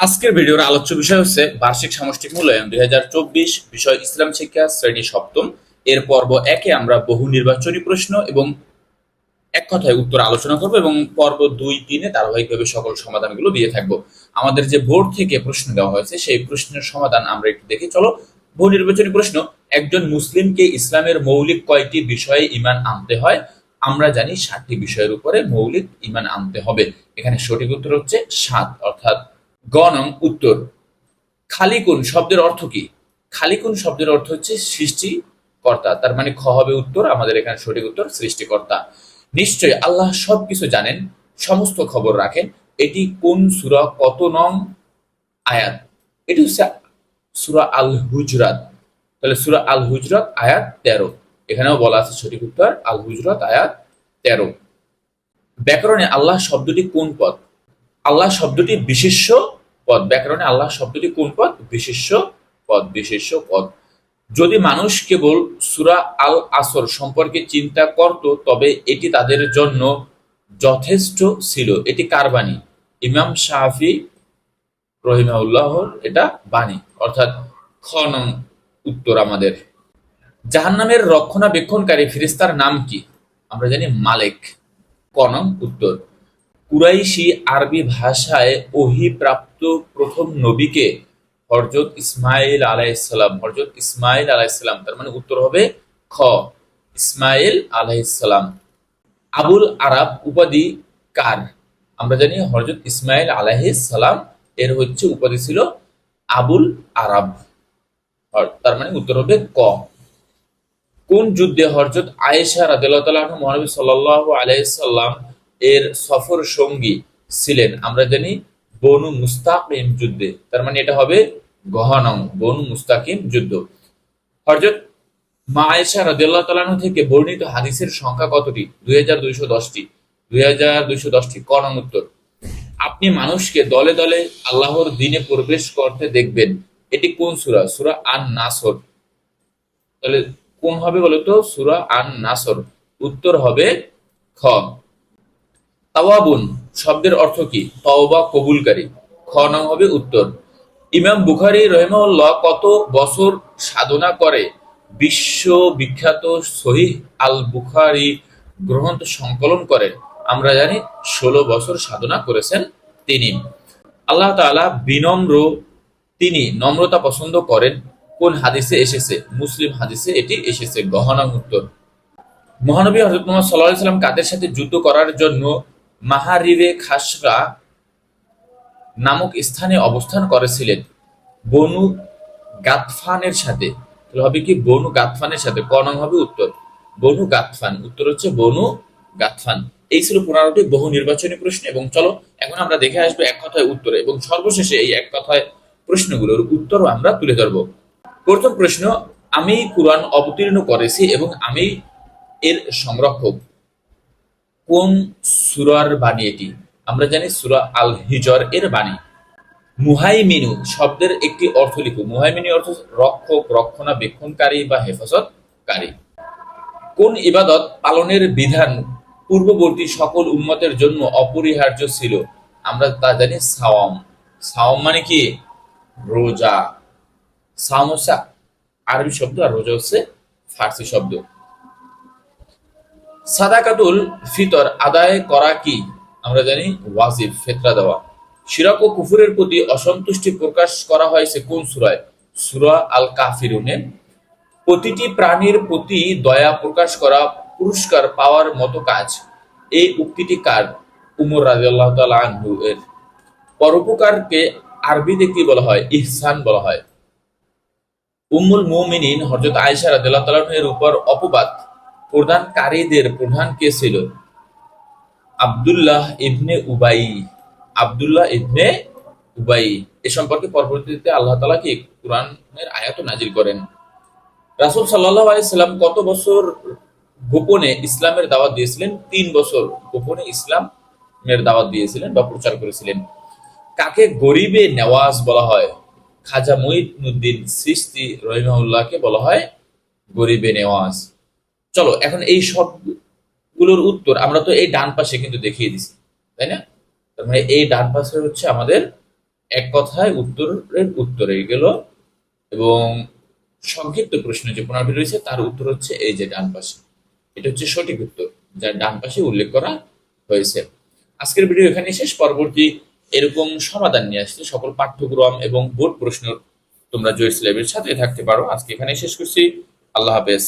আজকের ভিডিওর আলোচ্য বিষয় হচ্ছে বার্ষিক সামষ্টিক মূল্যায়ন দুই বিষয় ইসলাম শিক্ষা, শ্রেণি সপ্তম। এর পর্ব একে আমরা বহু নির্বাচনী প্রশ্ন এবং এক কথায় উত্তর আলোচনা করব এবং পর্ব দুই তিনে ধারাবাহিকভাবে সকল সমাধানগুলো দিয়ে থাকব। আমাদের যে বোর্ড থেকে প্রশ্ন দেওয়া হয়েছে, সেই প্রশ্নের সমাধান আমরা একটু দেখি। চলো, বহু নির্বাচনী প্রশ্ন। একজন মুসলিমকে ইসলামের মৌলিক কয়টি বিষয়ে ইমান আনতে হয়? আমরা জানি সাতটি বিষয়ের উপরে মৌলিক ইমান আনতে হবে। এখানে সঠিক উত্তর হচ্ছে সাত, অর্থাৎ গ নং উত্তর। খালিকুন শব্দের অর্থ কি? খালিকুন শব্দের অর্থ হচ্ছে সৃষ্টিকর্তা। তার মানে খ হবে উত্তর, আমাদের এখানে সঠিক উত্তর সৃষ্টিকর্তা। নিশ্চয় আল্লাহ সবকিছু জানেন, সমস্ত খবর রাখেন। এটি কোন সুরা, কত নং আয়াত? এটি হচ্ছে সুরা আল হুজরাত তাহলে সুরা আল হুজরাত আয়াত তেরো। এখানেও বলা আছে সঠিক উত্তর আল হুজরাত আয়াত তেরো। ব্যাকরণে আল্লাহ শব্দটি কোন পদ? আল্লাহ শব্দটি বিশেষ্য পদ। ব্যাকরণে আল্লাহ শব্দটি কোন পদ? বিশেষ্য পদ বিশেষ্য পদ। যদি মানুষ কেবল সুরা আল আসর সম্পর্কে চিন্তা করত, তবে এটি তাদের জন্য যথেষ্ট ছিল। এটি কার বাণী? ইমাম শাহি রহিমাউল্লাহর এটা বাণী। অর্থাৎ খ নং উত্তর আমাদের। জাহান্নামের রক্ষণাবেক্ষণকারী ফিরিস্তার নাম কি? আমরা জানি মালেক। ক নং উত্তর। কুরাইশি আরবি ভাষায় ওহি প্রাপ্ত প্রথম নবীকে হরজত ইসমাইল আলাইসাল্লাম হরজত ইসমাইল আলাইসাল্লাম তার মানে উত্তর হবে খ ইসমাইল আলাইসাল্লাম আবুল আরাব উপাধি কার? আমরা জানি হরজত ইসমাইল আলাইসাল্লাম এর হচ্ছে উপাধি ছিল আবুল আরাব। আর- তার মানে উত্তর হবে ক। কোন যুদ্ধে হরজত আয়েশা রাদিয়াল্লাহু মহানবী সাল্লাল্লাহু আলাইহি সাল্লাম এর সফর সঙ্গী ছিলেন। আমরা জানি বনু মুস্তাকিম যুদ্ধে। তার মানে এটা হবে গহনং, বনু মুস্তাকিম যুদ্ধ। হরজত মা আয়েশা রাদিয়াল্লাহু তাআলা থেকে বর্ণিত হাদিসের সংখ্যা কতটি? দুই হাজার দুইশো দশটি। দুই হাজার দুইশো দশটি। ক নং উত্তর। আপনি মানুষকে দলে দলে আল্লাহর দিনে প্রবেশ করতে দেখবেন। এটি কোন সূরা? সূরা আন নাসর তাহলে কোন হবে বলতো? সূরা আন নাসর উত্তর হবে খ। তাওয়াবুন, শব্দের অর্থ কি? তওবা কবুলকারী। খ নং হবে উত্তর। ইমাম বুখারী রহিমাহুল্লাহ কত বছর সাধনা করে? বিশ্ব বিখ্যাত সহিহ আল বুখারী গ্রন্থ সংকলন করেন। আমরা জানি ষোলো বছর সাধনা করেছেন তিনি। আল্লাহ তাআলা বিনম্র, তিনি নম্রতা পছন্দ করেন। কোন হাদিসে এসেছে? মুসলিম হাদিসে এটি এসেছে। গহনা উত্তর। মহানবী হজরত মোহাম্মদ সাল্লাহ সাল্লাম কাদের সাথে যুদ্ধ করার জন্য মাহারিবে খাসরা নামক স্থানে অবস্থান করেছিলেন। বনু গাতফানের সাথে। তাহলে হবে কি? বনু গাতফানের সাথে। ক নং হবে উত্তর। বনু গাতফান। উত্তর হচ্ছে বনু গাতফান। এই ছিল পনেরোটি বহু নির্বাচনী প্রশ্ন এবং চলো, এখন আমরা দেখে আসব এক কথায় উত্তরে এবং সর্বশেষে এই এক কথায় প্রশ্নগুলোর উত্তরও আমরা তুলে ধরবো। প্রথম প্রশ্ন, আমি কোরআন অবতীর্ণ করেছি এবং আমি এর সংরক্ষক। কোন সুরার বাণী এটি? আমরা জানি সুরা আল হিজর এর বাণী। মুহাইমিনু শব্দের একটি অর্থ লিখু মুহাইমিনু অর্থ রক্ষক, রক্ষণাবেক্ষণকারী বা হেফাজতকারী। কোন ইবাদত পালনের বিধান পূর্ববর্তী সকল উম্মতের জন্য অপরিহার্য ছিল? আমরা তা জানি সাওয়াম। সাওয়াম মানে কি? রোজা। সাওম হচ্ছে আরবি শব্দ আর রোজা হচ্ছে ফার্সি শব্দ। সাদাকাতুল ফিতর আদায় করা কি? আমরা জানি ওয়াজিব, ফেতরা দেওয়া। শিরক ও কুফুরের প্রতি অসন্তুষ্টি প্রকাশ করা হয়েছে কোন সুরায়? সুরা আল কাফিরুনে প্রতিটি প্রাণীর প্রতি দয়া প্রকাশ করা, পুরস্কার পাওয়ার মতো কাজ। এই উক্তিটি কার? উমর রাজিয়াল্লাহ তাআলা আনহু এর। পরোপকারকে আরবিতে কি বলা হয়? ইহসান বলা হয়। উম্মুল মুমিনিন হযরত আয়েশা রাদিয়াল্লাহু তাআলা এর উপর অপবাদ। প্রদানকারীদের প্রধান কে ছিল? আব্দুল্লাহ ইবনে উবাই। আব্দুল্লাহ ইবনে উবাই। এ সম্পর্কে পরবর্তীতে আল্লাহ তাআলা কি কোরআনের আয়াত নাজিল করেন? রাসূল সাল্লাল্লাহু আলাইহি সাল্লাম কত বছর গোপনে ইসলামের দাওয়াত দিয়েছিলেন? তিন বছর গোপনে ইসলামের দাওয়াত দিয়েছিলেন বা প্রচার করেছিলেন। কাকে গরিবে নেওয়াজ বলা হয়? খাজা মঈনুদ্দিন সৃষ্টি রহিমাউল্লাহকে বলা হয় গরিবে নেওয়াজ। চলো, এখন এই সবগুলোর উত্তর আমরা তো এই ডান পাশে কিন্তু দেখিয়ে দিছি, তাই না? তার মানে এই ডান পাশে হচ্ছে আমাদের এক কথায় উত্তরের উত্তরে গেল এবং সংক্ষিপ্ত প্রশ্ন যে পনেরোটি রয়েছে, তার উত্তর হচ্ছে এই যে ডান পাশে। এটা হচ্ছে সঠিক উত্তর যার ডান পাশে উল্লেখ করা হয়েছে। আজকের ভিডিও এখানে শেষ, পরবর্তী এরকম সমাধান নিয়ে আসছে সকল পাঠ্যক্রম এবং বোর্ড প্রশ্ন তোমরা জয়ের স্ল্যাবের সাথে থাকতে পারো। আজকে এখানে শেষ করছি। আল্লাহ হাফেজ।